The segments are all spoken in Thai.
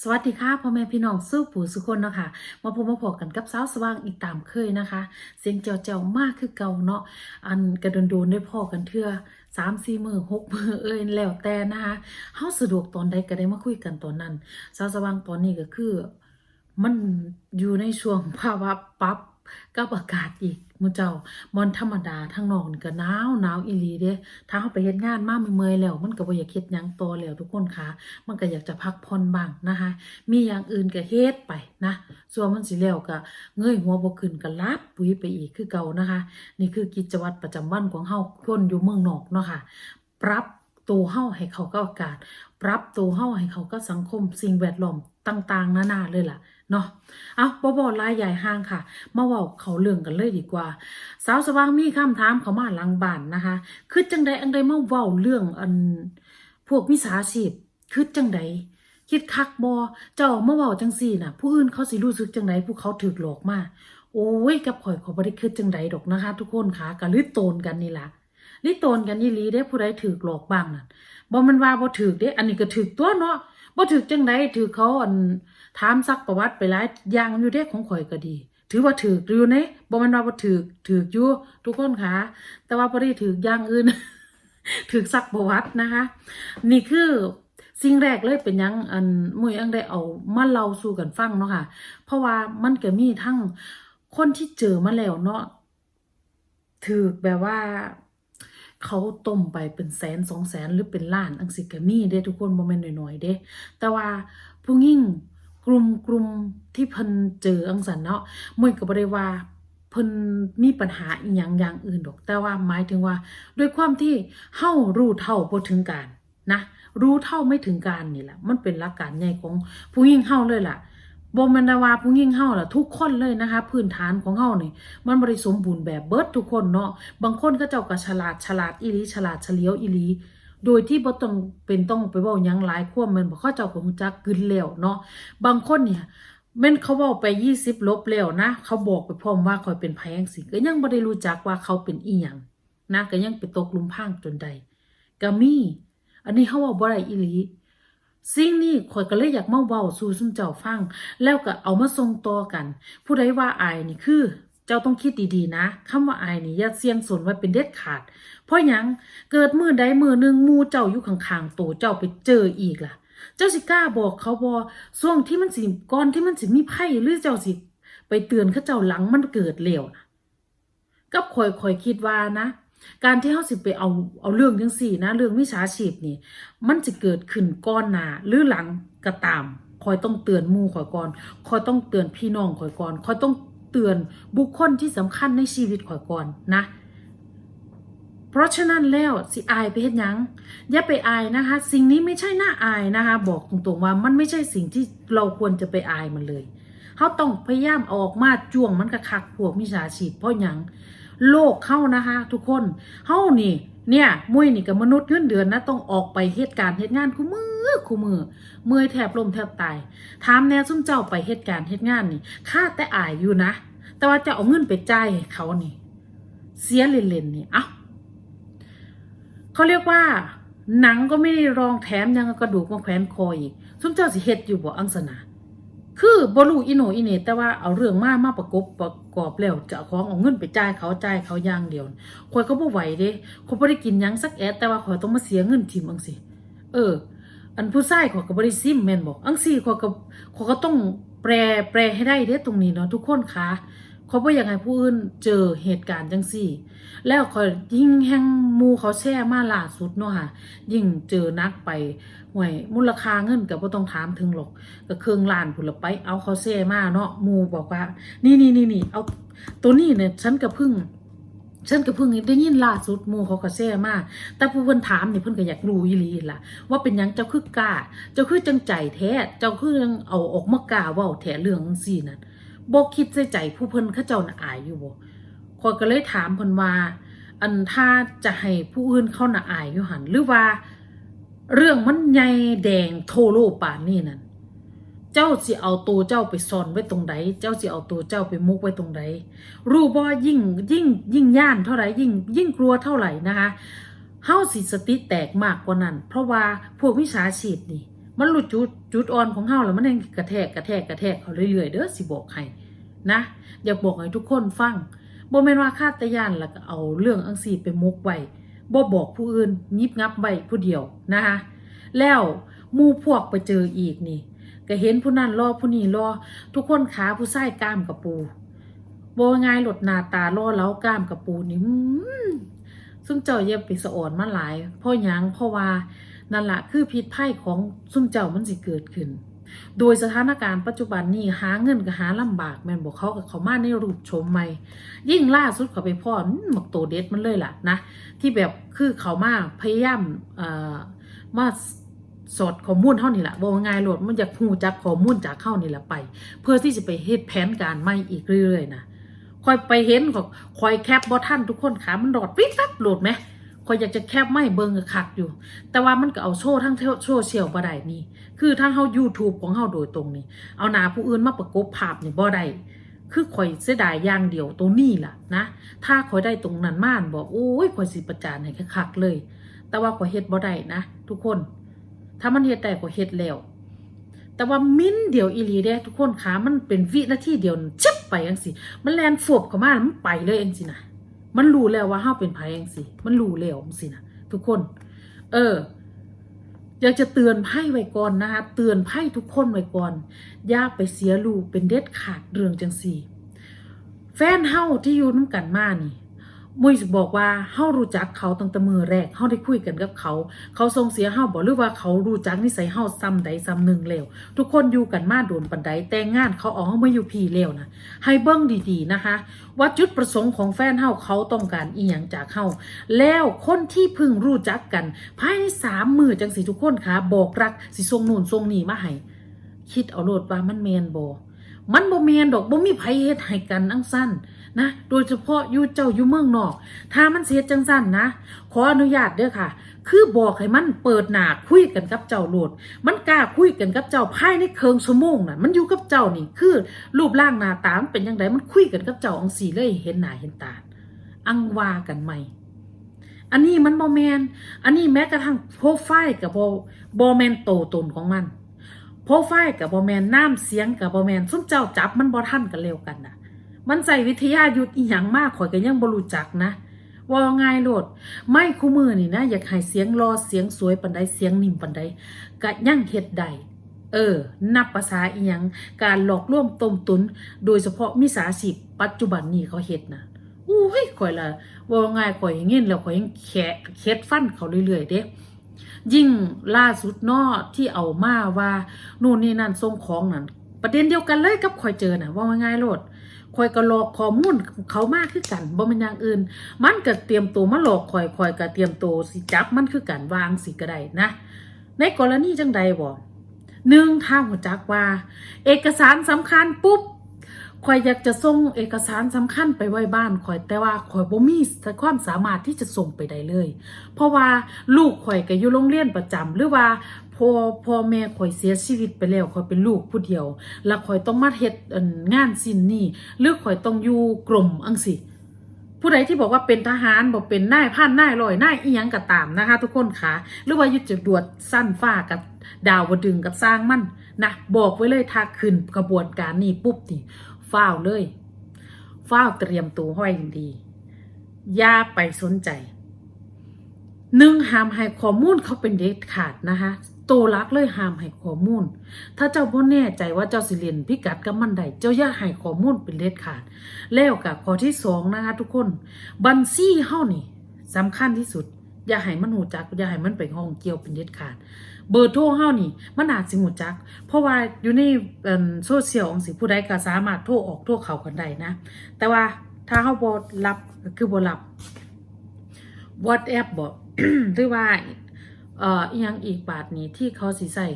สวัสดีค่ะพ่อแม่พี่น้องสู้ผู้สุคนเนาะค่ะมาพบมาพบกันกับสาวสว่างอีกตามเคยนะคะ เสียงเจ้าเจ้ามากคือเก่าเนาะอันกระโดนโดนๆได้พอกันเทื่อสามสี่มือหกมือเอ้ยแล้วแต่นะคะเฮาสะดวกตอนใดก็ได้มาคุยกันตอนนั้นสาวสว่างตอนนี้ก็คือ มันอยู่ในช่วงภาวะปรับกับอากาศอีก มูเจ้าบอนธรรมดาทางนอกก็หนาวหนาวอีหลีเด้ถ้าเฮาไปเฮ็ดงานมาเมื่อยแล้ว มันก็บ่อยากเฮ็ดหยังต่อแล้วทุกคนค่ะ มันก็อยากจะพักผ่อนบ้างนะคะ มีอย่างอื่นก็เฮ็ดไปนะส่วนมันสิแล้วก็เงยหัวบ่ขึ้นก็ลับปุ๋ยไปอีกคือเก่านะคะ นี่คือกิจวัตรประจำวันของเฮาคนอยู่เมืองนอกเนาะค่ะ ปรับตัวเฮาให้เขากับอากาศ ปรับตัวเฮาให้เขากับสังคมสิ่งแวดล้อมต่าง ๆ นานาเลยล่ะ เนาะเอาบ่บ่ลายใหญ่ห้างค่ะ มาเว้าเขาเรื่องกันเลยดีกว่า สาวสว่างมีคำถามเขามาหลังบ้านนะคะ คือจังใดอันใดมาเว้าเรื่องอันพวกมิจฉาชีพคือจังใดคิดคักบอเจ้ามาเว้าจังซี่น่ะ ผู้อื่นเขาสิรู้สึกจังใดผู้เขาถูกหลอกมาโอ้ยกับข่อยเขาบ่ได้คิดจังใดดอกนะคะ ทุกคนค่ะก็ลิโตนกันนี่ล่ะลิโตนกันอีหลีเด้ผู้ใดถูกหลอกบ้างน่ะบ่แมันว่าบ่ถูกเด้ อันนี้ก็ถูกตัวเนาะบ่ถูกจังใดถูกเขาอัน ถามซักประวัติไปหลายอย่างอยู่เด้ของข่อยก็ดี ถือว่าถูกอยู่เด้บ่มันว่าบ่ถูกถูกอยู่ทุกคนค่ะแต่ว่าบ่ได้ถูกอย่างอื่นถูกซักประวัตินะคะ นี่คือสิ่งแรกเลยเป็นยังอันมุยอังได้เอามาเล่าสู่กันฟังเนาะค่ะ เพราะว่ามันก็มีทั้งคนที่เจอมาแล้วเนาะถือแบบว่าเขาต้มไปเป็นแสนสองแสนหรือเป็นล้านอังสิก็มีเด้ทุกคนบ่แม่นน้อยๆเด้แต่ว่าผู้หญิง กลุ่มกลุ่มที่เพิ่นเจออังสันเนาะมุยก็บ่ได้ว่าเพิ่นมีปัญหาอีหยังอย่างอื่นดอก แต่ว่าหมายถึงว่า ด้วยความที่เฮารู้เท่าบ่ถึงการนะ รู้เท่าไม่ถึงการนี่แหละ มันเป็นหลักการใหญ่ของผู้หญิงเฮาเลยล่ะบ่แม่นด้ว่าผู้หญิงเฮาล่ะทุกคนเลยนะคะ พื้นฐานของเฮานี่มันบ่ได้สมบูรณ์แบบเบิดทุกคนเนาะบางคนก็เจ้าก็ฉลาดฉลาดอีหลีฉลาดเฉลียวอีหลี โดยที่บ่ต้องเป็นต้องไปเว้าหยังหลายความแม่นบ่เข้าเจ้าก็ฮู้จักกึนแล้วเนาะบางคนเนี่ยแม่นเขาเว้าไป20ลบแล้วนะ เขาบอกไปพร้อมว่าข่อยเป็นไผจังซี่ก็ยังบ่ได้รู้จักว่าเขาเป็นอีหยังนะก็ยังไปตกลุมพรางจนใดก็มีอันนี้เขาเว้าบ่ได้อีหลีสิ่งนี้ข่อยก็เลยอยากมาเว้าสู่ซุมเจ้าฟัง แล้วก็เอามาส่งต่อกัน ผู้ใดว่าอายนี่คือ เจ้าต้องคิดดีๆนะคำว่าอายนี่อย่าเสี่ยงสนไว้เป็นเด็ดขาด เพราะหยังเกิดมือใดมือหนึ่งมูเจ้าอยู่ข้างๆโตเจ้าไปเจออีกล่ะ เจ้าสิกล้าบอกเขาบอช่วงที่มันสิก่อนที่มันสิมีไพ่หรือเจ้าสิ ไปเตือนเขาเจ้าหลังมันเกิดเลวนะกับข่อยข่อยคิดว่านะ การที่เขาสิไปเอาเอาเรื่องจังสี่นะ เรื่องวิชาชีพนี่ มันจะเกิดขึ้นก้อนหนาหรือหลังก็ตามคอยต้องเตือนมู่ข่อยก่อนคอยต้องเตือนพี่น้องข่อยก่อนคอยต้อง เตือนบุคคลที่สำคัญในชีวิตข่อยก่อนนะ เพราะฉะนั้นแล้วสิอายไปเฮ็ดยังอย่าไปอายนะคะ สิ่งนี้ไม่ใช่หน่าอายนะคะ บอกตรงๆว่ามันไม่ใช่สิ่งที่เราควรจะไปอายมันเลยเขาต้องพยายามออกมาจ้วงมันกระคักพวกมิจฉาชีพเพราะยังโลกเข้านะคะ ทุกคนเฮานี่ เนี่ยมุ้ยนี่กับมนุษย์เงินเดือนนะต้องออกไปเหตุการณ์เหตุงานคู่มือคู่มือเมื่อยแทบลมแทบตายถามแน่ซุ่มเจ้าไปเหตุการณ์เหตุงานนี่ค่าแต่อายอยู่นะ แต่ว่าจะเอาเงินไปจ่ายให้เขานี่ เสียเล่นๆนี่เอ้าเขาเรียกว่า หนังก็ไม่ได้รองแถมยังกระดูกมาแขวนคออีกซุมเจ้าสิเฮ็ดอยู่บ่อังสนา คือบรูอิโนอิเนแต่ว่าเอาเรื่องมามาประกบประกอบแล้วจะเอาของเอาเงินไปจ่ายเขาจ่ายเขาอย่างเดียวคอยก็บ่ไหวเด้ข่อยบ่ได้กินยังสักแอดแต่ว่าขอยต้องมาเสียเงินทิมอังสิเออ อันผู้ชายขอยก็บ่ได้ซิมแม่นบอกอังซี่ข่อยก็ขอยก็ต้องแปรแปรให้ได้เด้ตรงนี้เนาะทุกคนคะ ข่อยบ่อยากให้ผู้อื่นเจอเหตุการณ์จังซี่ แล้วข่อยยิ่งแห่งมูเขาแช่มาล่าสุดเนาะค่ะ ยิ่งเจอนักไปห่วยมูลค่าเงินก็บ่ต้องถามถึงหรอกก็เครื่องล้านพุ่นละไป เอาเขาแช่มาเนาะมูบอกว่า นี่นี่นี่นี่เอาตัวนี้เนี่ยฉันก็เพิ่งฉันก็เพิ่งได้ยินล่าสุดมูเขาก็แซ่มาแต่ผู้เพิ่นถามนี่เพิ่นก็อยากรู้อีหลีล่ะ ว่าเป็นยังเจ้าคือกล้า เจ้าคือจังใจแท้ เจ้าคือยังเอาออกมากล้าเว้าแท้เรื่องจังซี่นั่น บ่คิดใส่ใจผู้เพิ่นเขาเจ้าน่ะอายอยู่บ่ข้อยก็เลยถามเพิ่นว่า อันถ้าจะให้ผู้อื่นเข้าน่ะอายอยู่หันหรือว่า เรื่องมันใหญ่แดงโทโลป่านนี่นั่นเจ้าสิเอาตัวเจ้าไปซ่อนไว้ตรงใด เจ้าสิเอาตัวเจ้าไปมุกไว้ตรงใด รู้บ่ยิ่งยิ่งยิ่งย่านเท่าไหร่ยิ่งยิ่งกลัวเท่าไหร่นะคะ เฮาสิสติแตกมากกว่านั้น เพราะว่าพวกวิชาชีพนี่ มันหลุดจุดจุดอ่อนของเฮาแล้วมันยังกระแทกกระแทกกระแทกเขาเรื่อยๆเด้อสิบอกให้นะ อยากบอกให้ทุกคนฟังบ่แม่นว่าคาตยานแล้วก็เอาเรื่องอังสีไปมกไว้บ่บอกผู้อื่นยิบงับไว้ผู้เดียวนะคะแล้วมู่พวกไปเจออีกนี่ ก็เห็นผู้นั้นรอผู้นี้รอทุกคนขาผู้ชายกล้ามกับปูบ่ง่ายหลดหน้าตารอเล้ากล้ามกับปูนี่ซึ่งเจ้าเย็บไปสะอ่อนมาหลายพราะหยังเพราะว่า นั่นละคือพิษภัยของซุ่มเจ้ามันสิเกิดขึ้น โดยสถานการณ์ปัจจุบันนี้หาเงินก็หาลำบากแม่นบอกเขากับเขามาในรูปโฉมใหม่ ยิ่งล่าสุดเขาไปพ่อหมักโตเด็ดมันเลยล่ะนะ ที่แบบคือเขามาพยายามเอ่อมาสอดข้อมูลเท่านี่แหละบอกง่ายโหลดมันจะหูจักข้อมูลจากเข้านี่แหละไป เพื่อที่จะไปเฮ็ดแผนการใหม่อีกเรื่อยๆนะคอยไปเห็นก็คอยแคปบอท่านทุกคนขามันโดดวิบวับโหลดไหม คอยอยากจะแคปไม่เบิ่งคักอยู่ แต่ว่ามันก็เอาโชว์ทั้งโซเชียลบ่ได้นี่ คือทั้งเฮา YouTube ของเฮาโดยตรงนี่ เอาหน้าผู้อื่นมาประกบภาพนี่บ่ได้คือข่อยเสียดายอย่างเดียวตรงนี้ล่ะนะ ถ้าข่อยได้ตรงนั้นม่านบอกโอ้ยข่อยสิประจานให้คักเลย แต่ว่าข่อยเฮ็ดบ่ได้นะ ทุกคน ถ้ามันเฮ็ดได้ข่อยเฮ็ดแล้วแต่ว่ามิ้นเดียวอีหลีเด้ทุกคนขามันเป็นวินาทีเดียวชึบไปจังซี่มันแลนฟบเข้ามาแล้วมันไปเลยจังซี่นะ มันรู้แล้วว่าเฮาเป็นไผจังซี่มันรู้แล้วจังซี่นะทุกคน เออ อยากจะเตือนไพ่ไว้ก่อนนะคะเตือนไพ่ทุกคนไว้ก่อนอย่าไปเสียลูกเป็นเด็ดขาดเรื่องจังสี่ แฟนเฮาที่อยู่น้ำกันมานี่ มุยบอกว่าเฮารู้จักเขาตั้งแต่มือแรกเฮาได้คุยกันกับเขา เขาทรงเสียเฮาบอกหรือว่าเขารู้จักนิสัยเฮาซ้ำใดซ้ำหนึ่งแล้วทุกคนอยู่กันมาโดนปันใดแต่งงานเขาเอาเฮามาอยู่พี่แล้วนะให้เบิ้งดีๆนะคะ ว่าจุดประสงค์ของแฟนเฮาเขาต้องการอีหยังจากเฮาแล้วคนที่พึ่งรู้จักกัน ภายในสามมือจังสิทุกคนค่ะบอกรักสิทรงนู่นทรงนี่มาให้คิดเอาโลดว่ามันแมนบมันบ่แมนดอกบ่มีไผเฮ็ดให้กันอังสั้น นะ โดยเฉพาะอยู่เจ้าอยู่เมืองนอก ถ้ามันเสียจังสั้นนะ ขออนุญาตเด้อค่ะ คือบอกให้มันเปิดหนาคุยกันกับเจ้าโลด มันกล้าคุยกันกับเจ้าภายในเคิงชั่วโมงน่ะ มันอยู่กับเจ้านี่ คือรูปร่างหน้าตามเป็นยังไงมันคุยกันกับเจ้าองสีเลยเห็นหนาเห็นตา อังวากันใหม่อันนี้มันบอแมน อันนี้แม้กระทั่งโปรไฟล์กับบอบอแมนโตตนของมันโปรไฟล์กับบอแมนน้ำเสียงกับบอแมนซุ่มเจ้าจับมันบอท่านกันเร็วกันนะ มันใส่วิทยายุทธอีหยังมากข่อยก็ยังบรู้จักนะว่าง่ายโลด ไม่คู่มือนี่นะ อยากให้เสียงรอเสียงสวยปันใดเสียงนิ่มปันใดกะยั่งเฮ็ดใดเออ นับภาษาอีหยัง การหลอกล่วงต้มตุน โดยเฉพาะมิสาชีพปัจจุบันนี้เขาเฮ็ดนะอุ้ยข่อยละว่าง่ายข่อยอย่างงี้แล้วข่อยยังแขะเค็ดฟันเขาเรื่อยๆเด้ยิ่งล่าสุดนอที่เอามาว่า นู่นนี่นั่นส่งของนั่นประเด็นเดียวกันเลยกับข่อยเจอน่ะว่าง่ายโลด ข่อยก็หลอกข้อมูลเขามากคือกันบ่เป็นอย่างอื่น มันก็เตรียมตัวมาหลอกข่อยข่อยก็เตรียมตัวสิจับมันคือกันวางสิก็ได้นะ ในกรณีจังใดบ่หนึ่งทางหัวจักว่า เอกสารสำคัญปุ๊บข่อยอยากจะส่งเอกสารสำคัญไปไว้บ้านข่อยแต่ว่าข่อยบ่มีความสามารถที่จะส่งไปได้เลย เพราะว่าลูกข่อยก็อยู่โรงเรียนประจำหรือว่า พ่อพ่อแม่ข่อยเสียชีวิตไปแล้วข่อยเป็นลูกผู้เดียว แล้วข่อยต้องมาเฮ็ดงานสิ้นนี้หรือข่อยต้องอยู่กรมอังสิผู้ใดที่บอกว่าเป็นทหารบอกเป็นนายพันนายร้อยนายอีหยังก็ตามนะคะ ทุกคนค่ะหรือว่ายึดจุดดวดสั้นฟ้ากับดาวดึงกับสร้างมันนะบอกไว้เลยถ้าขึ้นกระบวนการนี้ปุ๊บนี่ฟ้าวเลยฟ้าวเตรียมตัวห้อยดีอย่าไปสนใจหนึ่งห้ามให้ข้อมูลเขาเป็นเด็ดขาดนะคะ ตัวรักเลยห้ามให้ข้อมูล ถ้าเจ้าพ่อแน่ใจว่าเจ้าสิเรียนพิกัดกับมันใดเจ้าอย่าให้ข้อมูลเป็นเด็ดขาด แล้วกับข้อที่สองนะคะทุกคน บัญชีเฮานี่สำคัญที่สุด อย่าให้มันหูจัก อย่าให้มันไปห้องเกี่ยวเป็นเด็ดขาด เบอร์โทรเฮานี่ มันอาจสิหูจัก เพราะว่าอยู่ในโซเชียลองสิผู้ใดก็สามารถโทรออกโทรเข้ากันได้นะ แต่ว่าถ้าเฮาบ่รับก็คือบ่รับ WhatsApp บ่หรือว่า เอ่ออียังอีกบาทนี้ที่เขาสิใส่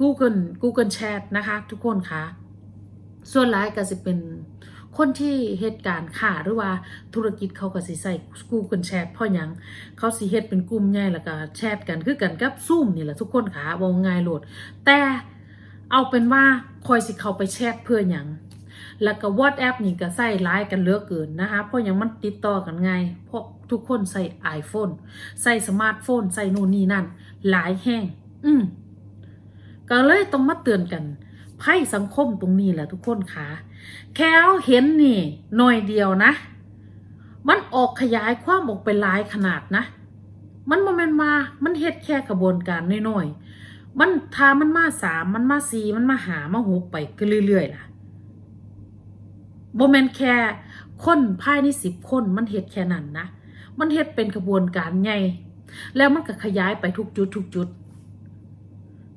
Google Google Chat นะคะ ทุกคนคะส่วนหลายก็สิเป็นคนที่เหตุการณ์ค่ะหรือว่าธุรกิจเขาก็สิใส่ Google Chat เพราะยังเขาสิเฮ็ดเป็นกลุ่มใหญ่แล้วก็แชทกันคือกันกับ Zoom นี่แหละทุกคนค่ะวงง่ายโหลด แต่เอาเป็นว่าคอยสิเขาไปแชทเพื่อหยังแล้วก็ WhatsApp นี่ก็ใส่ไลน์กันเลือเกินนะคะเพราะยังมันติดต่อกันง่ายเพราะ ทุกคนใส่ iPhone ใส่สมาร์ทโฟน ใส่นู่นนี่นั่น หลายแห้ง อืมก็เลยต้องมาเตือนกันไพ่สังคมตรงนี้แหละทุกคนค่ะ แค่เอาเห็นนี่หน่อยเดียวนะ มันออกขยายความออกไปหลายขนาดนะ มันบ่แมันมา มันเฮ็ดแค่กระบวนการน้อยๆ มันทามันมาสามมันมาสี่มันมาหามาหกไปก็เรื่อยๆล่ะบ่แม่นแค่คนภายในสิบคนมันเฮ็ดแค่นั้นนะ มันเฮ็ดเป็นกระบวนการใหญ่แล้วมันก็ขยายไปทุกจุดทุกจุด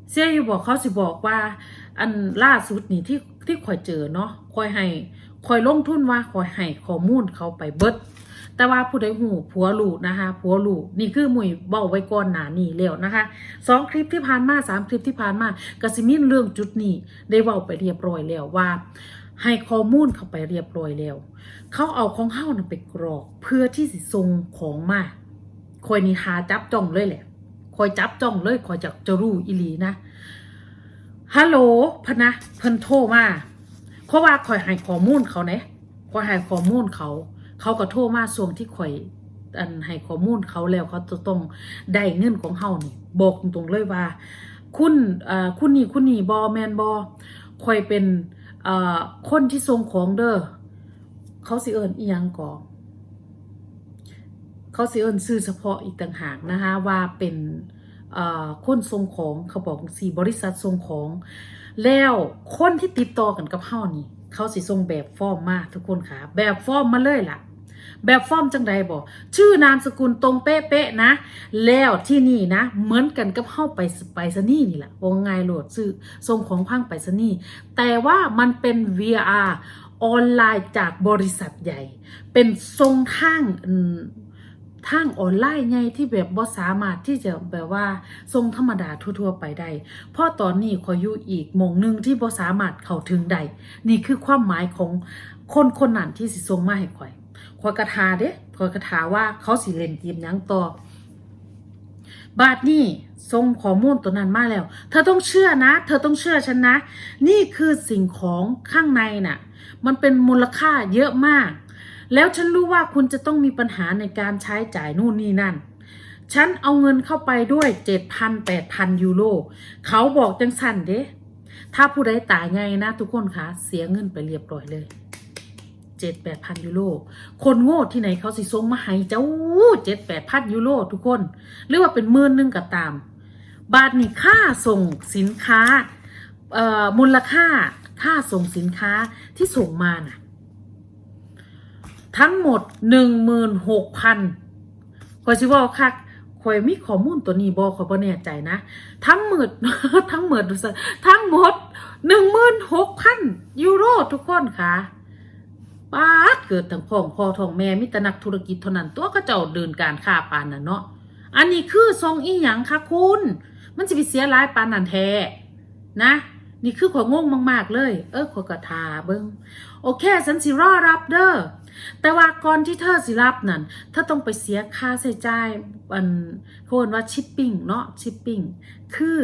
เสียอยู่บอกเขาสิบอกว่า อันล่าสุดนี่ที่ที่คอยเจอเนาะคอยให้คอยลงทุนว่าคอยให้ข้อมูลเขาไปเบิด แต่ว่าผู้ใดหูผัวลูกนะคะผัวลูกนี่คือมุยเบ้าไว้ก่อนหนานี่แล้วนะคะสองคลิปที่ผ่านมาสามคลิปที่ผ่านมากระสิมินเรื่องจุดนี้ได้เว้าไปเรียบร้อยแล้วว่า ให้ข้อมูลเขาไปเรียบร้อยแล้ว เขาเอาของเฮ้านั่นไปกรอก เพื่อที่สิส่งของมาคอยนี่หาจับจ้องเลยแหละคอยจับจ้องเลยคอยจะจะรู้อีหลีนะฮัลโหลพนะเพิ่นโทรมาเพราะว่าคอยให้ข้อมูลเขาเนี่ยคอยให้ข้อมูลเขา เขาก็โทรมาส่วงที่ข่อยอันให้ข้อมูลเขาแล้วเขาจะต้องได้เงินของเฮานี่บอกตรงๆเลยว่า คุณอ่อคุณนี่คุณนี่บอแมนบอข่อยเป็น คนที่ทรงของเด้อเขาสิเอิญอียังก่อเขาสิเอิญซื้อเฉพาะอีกต่างหากนะคะว่าเป็นคนทรงของเขาบอกสี่บริษัททรงของ แล้วคนที่ติดต่อกันกับเฮานี่ เขาสิทรงแบบฟอร์มมาทุกคนค่ะ แบบฟอร์มมาเลยล่ะ แบบฟอร์มจังใดบอกชื่อนามสกุลตรงเป๊ะๆนะ แล้วที่นี่นะ เหมือนกันกับเข้าไปไปสนีย์นี่แหละวงไงายโหลดซื้อส่งของพังไปสนีย์แต่ว่ามันเป็น VR ออนไลน์จากบริษัทใหญ่ เป็นทรงทางทางออนไลน์ไงที่แบบบ่สามารถที่จะแบบว่าทรงธรรมดาทั่วๆไปได้เพราะตอนนี้ขอยอยู่อีกมงหนึ่งที่บ่สามารถเข้าถึงได้นี่คือความหมายของคนคนนั้นที่สิส่งมาให้ข่อย ข่อยกระทาเด้ข่อยกระทาว่าเขาสิเล่นเกมยังต่อบาทนี่ส่งข้อมูลตัวนั้นมาแล้ว เธอต้องเชื่อนะ เธอต้องเชื่อฉันนะ นี่คือสิ่งของข้างในน่ะ มันเป็นมูลค่าเยอะมาก แล้วฉันรู้ว่าคุณจะต้องมีปัญหาในการใช้จ่ายนู่นนี่นั่น ฉันเอาเงินเข้าไปด้วยเจ็ดพันแปดพันยูโร เขาบอกจังสันเด้ ถ้าผู้ใดตายไงนะทุกคนคะ เสียเงินไปเรียบร้อยเลย เจ็ดแปดพันยูโรคนโง่ที่ไหนเขาสิส่งมาให้เจ้าเจ็ดแปดพันยูโรทุกคน หรือว่าเป็นหมื่นหนึงก็ตาม บาทนี่ค่าส่งสินค้าเอ่อมูลค่าค่าส่งสินค้าที่ส่งมาน่ะ ทั้งหมดหนึ่งหมื่นหกพันคอยชิว่าคักคอยมีข้อมูลตัวนี้บอคอยบ่แน่ใจนะ ทั้งหมดทั้งหมดทั้งหมดหนึ่งหมื่นหกพันยูโรทุกคนค่ะ ป้าดเกิดทั้งพ่อพ่อทองแม่มิตรนักธุรกิจเท่านั้นตัวก็เจ้าเดินการค้าปานน่ะเนาะอันนี้คือทรงอีหยังคะคุณ มันจะไปเสียร้ายปานนันแท้นะ นี่คือขอยงงมากๆเลย เออขอยกระทาเบิงโอเคฉันสิรอรับเด้อแต่ว่าก่อนที่เธอสิรับนั่นเธอต้องไปเสียค่าใช้จ่ายอันเขาเรียกว่าชิปปิ้งเนาะชิปปิ้งคือ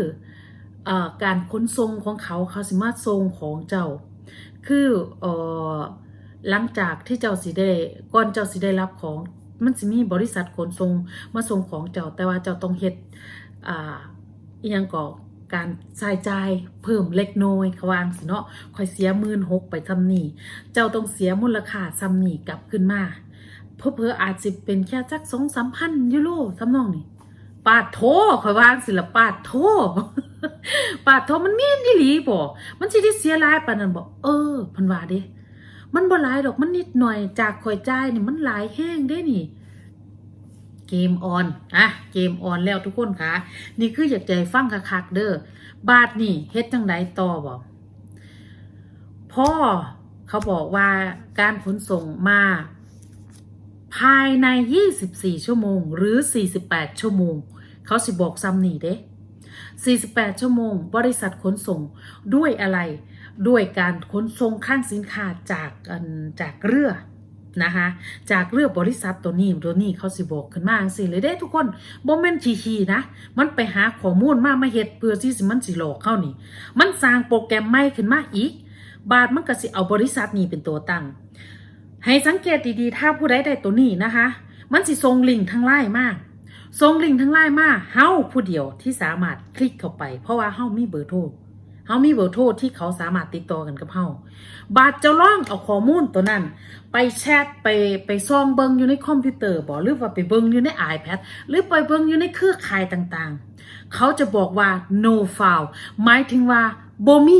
เอ่อการขนส่งของเขาเขาสิมาส่งของเจ้า คือเอ่อ หลังจากที่เจ้าสิได้ก่อนเจ้าสิได้รับของมันสิมีบริษัทขนส่งมาส่งของเจ้าแต่ว่าเจ้าต้องเฮ็ดอ่าอีหยังก็การใช้จ่ายเพิ่มเล็กน้อยขวางสิเนาะค่อยเสียหมื่นหกไปทำนี่เจ้าต้องเสียมูลค่าซ้ำนี่กลับขึ้นมาเพอเพออาจสิเป็นแค่จักสองสามพันยูโรทำนองนี่ปาดโทข่อยวางสิลปาดโทปาดโทมันมีนอีหลีบ่มันสิได้เสียหลายปานนั้นบ่เออพันว่าเด้ มันบ่หลายดอกมันนิดหน่อยจากข่อยจ่ายนี่มันหลายแห้งเด้นี่ เกมออนอะเกมออนแล้วทุกคนค่ะ นี่คืออยากใจฟังคักๆเด้อบาทนี่เฮ็ดจังไดต่อบ่พ่อเขาบอกว่าการขนส่งมาภายใน 24 ชั่วโมง หรือ 48 ชั่วโมง เขาสิบอกซ้ำนี่เด้ 48 ชั่วโมง บริษัทขนส่งด้วยอะไร ด้วยการขนส่งข้างสินค้าจากจากเรือนะคะจากเรือบริษัทตัวนี้ตัวนี้เขาสิบอกขึ้นมาสิเลยเด้ทุกคนบ่แม่นขี้ๆนะ มันไปหาข้อมูลมามาเฮ็ดเพื่อที่สิมันสิหลอกเข้านี่ มันสร้างโปรแกรมใหม่ขึ้นมาอีก บาทมันก็สิเอาบริษัทนี้เป็นตัวตั้ง ให้สังเกตดีๆ ถ้าผู้ใดได้ตัวนี้นะคะ มันสิส่งลิงก์ทางไลน์มากส่งลิงก์ทางไลน์มากเฮาผู้เดียวที่สามารถคลิกเข้าไป เพราะว่าเฮามีเบอร์โทร เฮามีเบอร์โทรที่เขาสามารถติดต่อกันกับเฮาบาดเจะล่องเอาข้อมูลตัวนั้น ไปแชทไปไปซ่องเบิงอยู่ในคอมพิวเตอร์บ่หรือว่าไปเบิงอยู่ใน iPad หรือไปเบิงอยู่ในเครือข่ายต่างๆ เขาจะบอกว่า no file หมายถึงว่าบ่มี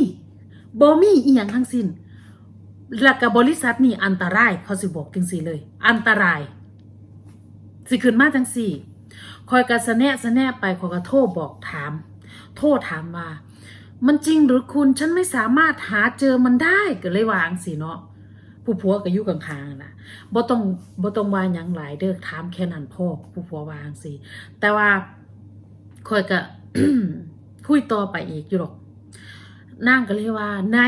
บ่มีอีหยังทั้งสิ้นแล้วก็บริษัทนี่อันตรายเขาสิบอกจังซี่เลย อันตราย สิขึ้นมาจังสี่คอยกระสะแนะสะแนะไปคอยกระโทรบอกถาม โทษถามว่า มันจริงหรือคุณฉันไม่สามารถหาเจอมันได้ก็เลยวาจังสิเนาะผู้ผัวก็อยู่กลางๆนะบ่ต้องบ่ต้องว่าหยังหลายเด้อถามแค่นั้นพ่อผู้ผัววาจังสิแต่ว่าคอยก็คุยต่อไปอีกอยู่หรอกนางก็เลยว่า ไหน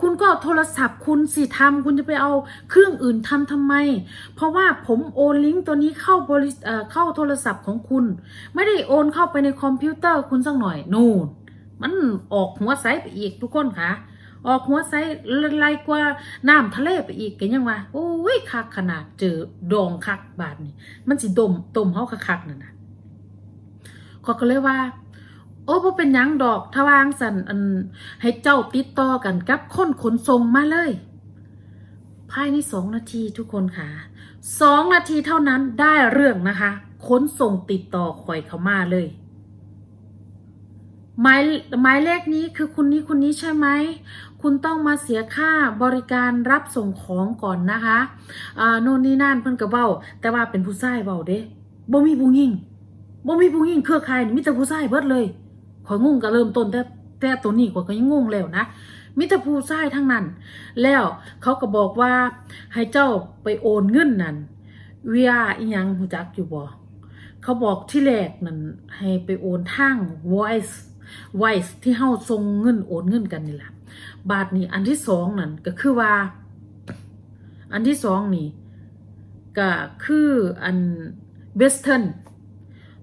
คุณก็เอาโทรศัพท์คุณสิทำคุณจะไปเอาเครื่องอื่นทำทำไม เพราะว่าผมโอนลิงก์ตัวนี้เข้าบริเอ่อเข้าโทรศัพท์ของคุณ ไม่ได้โอนเข้าไปในคอมพิวเตอร์คุณสักหน่อยนู่น มันออกหัวไซไปอีกทุกคนค่ะ ออกหัวไซไล่กว่าน้ำทะเลไปอีกกันยังวะโอ้ยคักขนาดเจอดองคักบาทนี่มันสิดมตมเฮาคักๆนั่นนะขอยก็เลยว่า โอ้บ่เป็นยังดอกทวางสันอันให้เจ้าติดต่อกันกับคนขนส่งมาเลย ภายในสองนาทีทุกคนค่ะสองนาทีเท่านั้นได้เรื่องนะคะ ขนส่งติดต่อข่อยเขามาเลย หมายหมายเลขนี้คือคุณนี้คุณนี้ใช่ไหม คุณต้องมาเสียค่าบริการรับส่งของก่อนนะคะอ่าโน่นนี่นั่นเพิ่นก็เว้า แต่ว่าเป็นผู้ชายเว้าเด้บ่มีผู้หญิงบ่มีผู้หญิงเครือข่ายมีแต่ผู้ชายเบิดเลยขอยงงก็เริ่มต้นแต่แต่ตัวนี้ข่อยก็ยังงงแล้วนะมีแต่ผู้ชายทั้งนั้น แล้วเขาก็บอกว่าให้เจ้าไปโอนเงินนั่นเวียอีหยังหูจักอยู่บ่เขาบอกที่แรกนั่นให้ไปโอนทาง voice voice ที่เฮาส่งเงินโอนเงินกันนี่แหละบาทนี้อันที่สองนั่นก็คือว่า อันที่สองนี่ก็คืออันเวสเทิร์น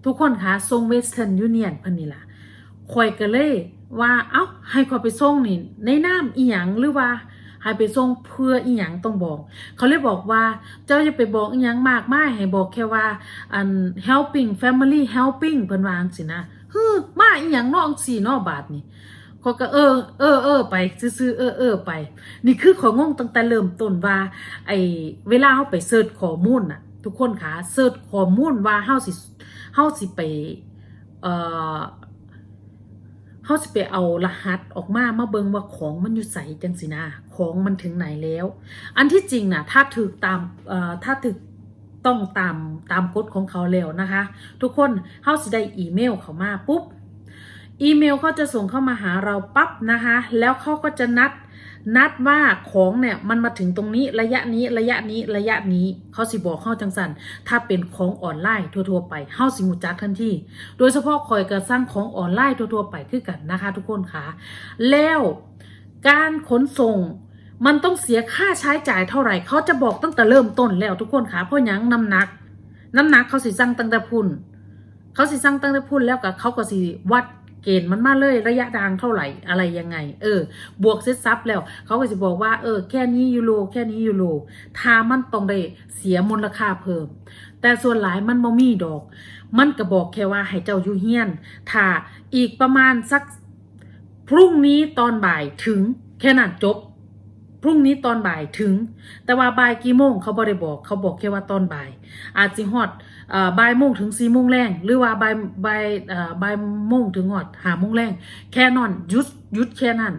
ทุกคนคะส่งเวสเทิร์นยูเนียนพันนี่ล่ะคอยก็เลยว่าเอ้าให้คอยไปส่งนี่ในน้ำอีหยังหรือว่าให้ไปส่งเพื่ออีหยังต้องบอก เขาเลยบอกว่าเจ้าจะไปบอกอีหยังมากมายให้บอกแค่ว่าอัน helping family helping เพิ่นวาจังสินะ ฮึมาอีหยังนอกสี่นอกบาทนี่เขาก็เออเออเออไปซื้อเออเออไป นี่คือของงงตั้งแต่เริ่มต้นว่า ไอเวลาเฮาไปเสิร์ชข้อมูลน่ะ ทุกคนคะเสิร์ชข้อมูลว่าเฮาสิเฮาสิไปเอ่อเขาสิไปเอารหัสออกมามาเบิงว่าของมันอยู่ใสจังสินะของมันถึงไหนแล้ว อันที่จริงนะถ้าถึกตามเอ่อถ้าถึก ต้องตามตามกฎของเขาแล้วนะคะ ทุกคนเขาสิได้อีเมลเขามาปุ๊บอีเมลเขาจะส่งเข้ามาหาเราปั๊บนะคะ แล้วเขาก็จะนัดนัดว่าของเนี่ยมันมาถึงตรงนี้ระยะนี้ระยะนี้ระยะนี้เขาสิบอกเข้าจังสันถ้าเป็นของออนไลน์ทั่วๆไปเฮาสิหูจักทันทีโดยเฉพาะคอยกระสร้างของออนไลน์ทั่วๆไปคือกันนะคะ ทุกคนค่ะแล้วการขนส่ง มันต้องเสียค่าใช้จ่ายเท่าไหร่ เขาจะบอกตั้งแต่เริ่มต้นแล้วทุกคนค่ะเพราะยังน้ำหนัก น้ำหนักเขาสิสั่งตั้งแต่พุ่น เขาสิสั่งตั้งแต่พุ่นแล้วก็เขาก็สิวัดเกณฑ์มันมาเลยระยะทางเท่าไหร่อะไรยังไง เออ บวกเซ็ตซับแล้ว เขาก็จะบอกว่า เออ แค่นี้ยูโรแค่นี้ยูโรถ้ามันต้องได้เสียมูลค่าเพิ่ม แต่ส่วนหลายมันบ่มีดอก มันก็บอกแค่ว่าให้เจ้ายูเฮียนถ้าอีกประมาณสักพรุ่งนี้ตอนบ่ายถึงแค่นั้นจบ พรุ่งนี้ตอนบ่ายถึง แต่ว่าบ่ายกี่โมงเขาบ่ได้บอก เขาบอกแค่ว่าตอนบ่าย อาจสิฮอดบ่ายโมงถึงสี่โมงแรงหรือว่าบ่ายบ่ายบ่ายโมงถึงฮอดหาโมงแรงแค่นอนยุดยุดแค่นั้น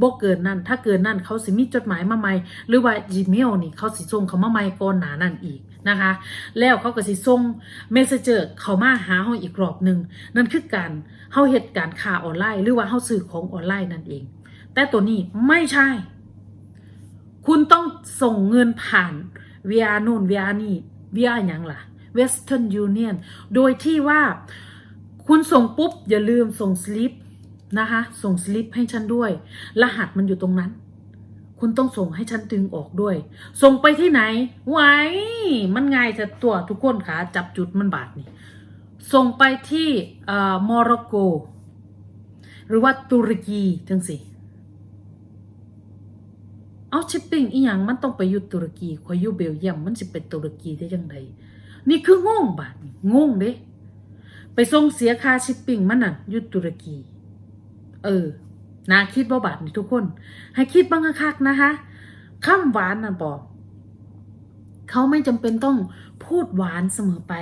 บ่เกินนั้นถ้าเกินนั้นเขาสิมีจดหมายมาใหม่หรือว่า Gmail นี่เขาสิส่งเขามาใหม่ก่อนหนานั้นอีกนะคะ แล้วเขาก็สิส่ง Messenger เขามาหาเฮาอีกรอบหนึ่งนั่นคือการเฮาเฮ็ดการค้าออนไลน์ หรือว่าเฮาซื้อของออนไลน์นั่นเอง แต่ตัวนี้ไม่ใช่ คุณต้องส่งเงินผ่าน via นู่น via นี่ via หยังล่ะ Western Union โดยที่ว่าคุณส่งปุ๊บ อย่าลืมส่งสลิปนะคะส่งสลิปให้ฉันด้วย รหัสมันอยู่ตรงนั้น คุณต้องส่งให้ฉันดึงออกด้วย ส่งไปที่ไหน ไว้ มันง่ายจะตัวทุกคนค่ะจับจุดมันบาดนี่ ส่งไปที่เอ่อโมร็อกโก หรือว่าตุรกีจังสิ เอาชิปปิ้งอีหยังมันต้องไปอยู่ตุรกีคอยอยู่เบลเยียมมันสิเป็นตุรกีได้ยังไงนี่คืองงบาดงงเด้ไปส่งเสียค่าชิปปิ้งมันน่ะอยู่ตุรกี เออนะคิดบ่บาดนี่ทุกคน ให้คิดบ้างคักนะคะคำหวานน่ะบอกเขาไม่จำเป็นต้องพูดหวานเสมอไป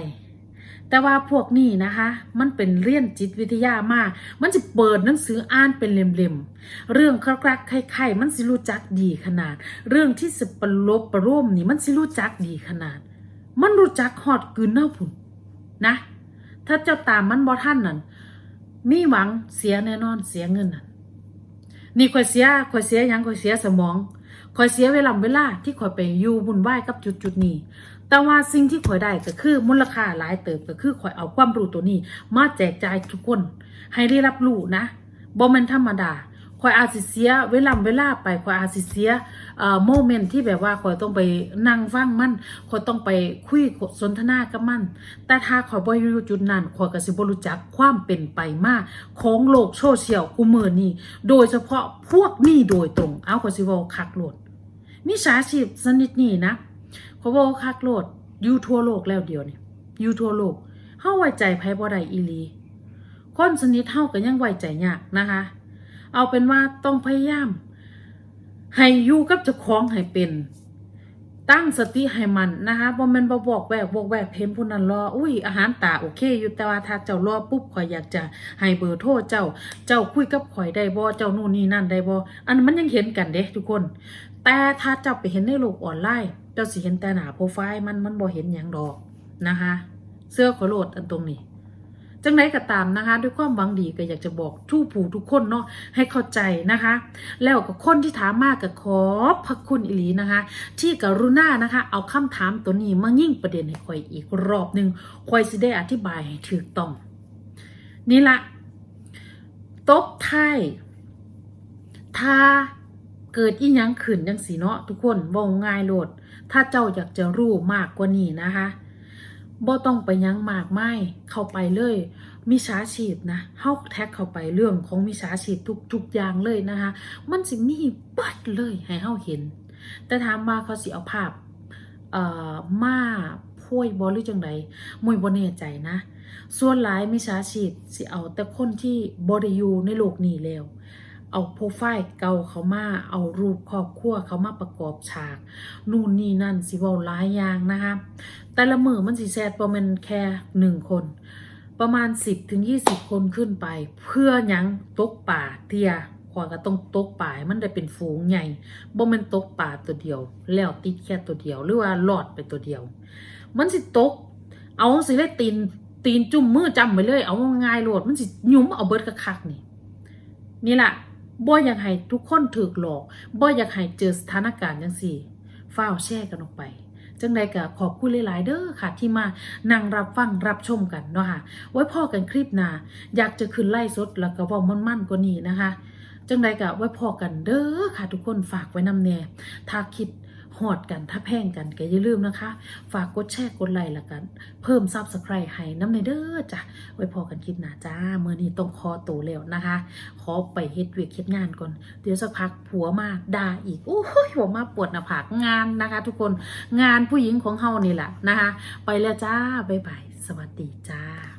แต่ว่าพวกนี้นะคะ มันเป็นเรียนจิตวิทยามาก มันจะเปิดหนังสืออ่านเป็นเล่มๆ เรื่องครักๆไข่ๆมันสิรู้จักดีขนาด เรื่องที่สิปลบประโลมนี่มันสิรู้จักดีขนาด มันรู้จักหอดกืนเน่าผุนนะ ถ้าเจ้าตามมันบ่ท่านนั่นมีหวังเสียแน่นอนเสียเงินนั่นนี่ข่อยเสียข่อยเสียยังข่อยเสียสมองข่อยเสียเวลาเวลาที่ข่อยไปอยู่บุญไหวายกับจุดจุดๆนี้ แต่ว่าสิ่งที่ข่อยได้ก็คือมูลค่าหลายเติบก็คือข่อยเอาความรู้ตัวนี้ มาแจกจ่ายทุกคน ให้ได้รับรู้นะบ่แม่นธรรมดาข่อยอาสิเสียเวลาเวลาไปข่อยอาสิเสียโมเมนต์ที่แบบว่าข่อยต้องไปนั่งฟังมันข่อยต้องไปคุยสนทนากับมัน แต่ถ้าข่อยบ่อยู่จุดนั้นข่อยก็สิบ่รู้จักความเป็นไปมากของโลกโซเชียลกูมือนี้โดยเฉพาะพวกนี้โดยตรง เอาข่อยสิเว้าคักโลดมิจฉาชีพชนิดนี้นะ ข่อยเว้าคักโลดอยู่ทั่วโลกแล้วเดียวเนี่ยอยู่ทั่วโลกเฮาไว้ใจไผบ่ได้อีลีคนสนิทเฮาก็ยังไว้ใจยากนะคะ เอาเป็นว่าต้องพยายาม ให้อยู่กับเจ้าของให้เป็น ตั้งสติให้มันนะคะบ่แม่นบ่บอกแวกบอกแวกเห็นผู้นั้นรออุ้ยอาหารตาโอเค อยู่แต่ว่าถ้าเจ้ารอปุ๊บข่อยอยากจะให้เบอร์โทรเจ้า เจ้าคุยกับข่อยได้บ่เจ้านู่นนี่นั่นได้บ่อันนั้นมันยังเห็นกันเด้ทุกคน แต่ถ้าเจ้าไปเห็นในโลกออนไลน์ จ้าสิเห็นแต่หนาโปรไฟล์มันมันบ่เห็นหยังดอกนะคะ เสื้อขอโหลดอันตรงนี้จังไรก็ตามนะคะ ด้วยความหวังดีก็อยากจะบอกทุกผู้ทุกคนเนาะให้เข้าใจนะคะ แล้วก็คนที่ถามมากก็ขอบพระคุณอิลีนะคะ ที่กรุณานะคะ เอาคำถามตัวนี้มายิ่งประเด็นให้คอยอีกรอบหนึ่งคอยสิได้อธิบายให้ถูกต้อง นี่ละตบไทยถ้าเกิดอีหยังขึ้นจังสีเนาะทุกคนว่าง่ายโลด ถ้าเจ้าอยากจะรู้มากกว่านี้นะคะบ่ต้องไปยังมากไม่เข้าไปเลยมิชาชีพนะเฮาแท็กเข้าไปเรื่องของมิชาชีพทุกทุกอย่างเลยนะคะ มันสิมีเบิดเลยให้เฮาเห็น แต่ถามว่าเขาสิเอาภาพเอ่อมาพ่วยบ่หรือจังไดมวยบ่แน่ใจนะ ส่วนหลายมิชาชีพสิเอาแต่คนที่บ่ได้อยู่ในโลกนี้แล้ว เอาโปรไฟล์เก่าเขามา เอารูปครอบครัวเขามาประกอบฉาก นู่นนี่นั่นสิว้าหลายอย่างนะคะแต่ละมือมันสิแซดประมาณแค่หนึ่งคน ประมาณ 10ถึง20 คนขึ้นไป เพื่อยังตกป่าเทียขวาก็ต้องตกป่ามันได้เป็นฝูงใหญ่บ่แม่นตกป่าตัวเดียว แล้วติดแค่ตัวเดียว หรือว่าหลอดไปตัวเดียว มันสิตก เอาสิเลยตีนตีนจุ่มมือจำไปเลย เอาง่ายๆโลดมันสิยุ้มเอาเบิดกระคักนี่ นี่แหละ บ่อยากให้ทุกคนถูกหลอกบ่อยากให้เจอสถานการณ์จังสี่ฟ้าวแช่กันออกไป จังใดก็ขอบคุณหลาย ๆ เด้อค่ะ ที่มานั่งรับฟังรับชมกันเนาะค่ะ ไว้พอกันคลิปหน้าอยากจะขึ้นไล่สดแล้วก็เว่ามั่นๆกว่านี้นะคะ จังใดก็ไว้พอกันเด้อค่ะ ทุกคนฝากไว้นำแน่ถ้าคิด หอดกันถ้าแพงกันก็อย่าลืมนะคะ ฝากกดแชร์กดไลค์ละกัน เพิ่มซับสไครต์ให้น้ำในเด้อจ้ะไว้พอกันคลิปหน้าจ้าเมื่อนี้ต้องคอตัวแล้วนะคะ ขอไปเฮ็ดเวียกเฮ็ดงานก่อน เดี๋ยวสักพักผัวมาด่าอีกโอ้ยผัวมาปวดหน้าผากงานนะคะ ทุกคนงานผู้หญิงของเฮานี่แหละนะคะ ไปแล้วจ้าบ๊ายบายสวัสดีจ้า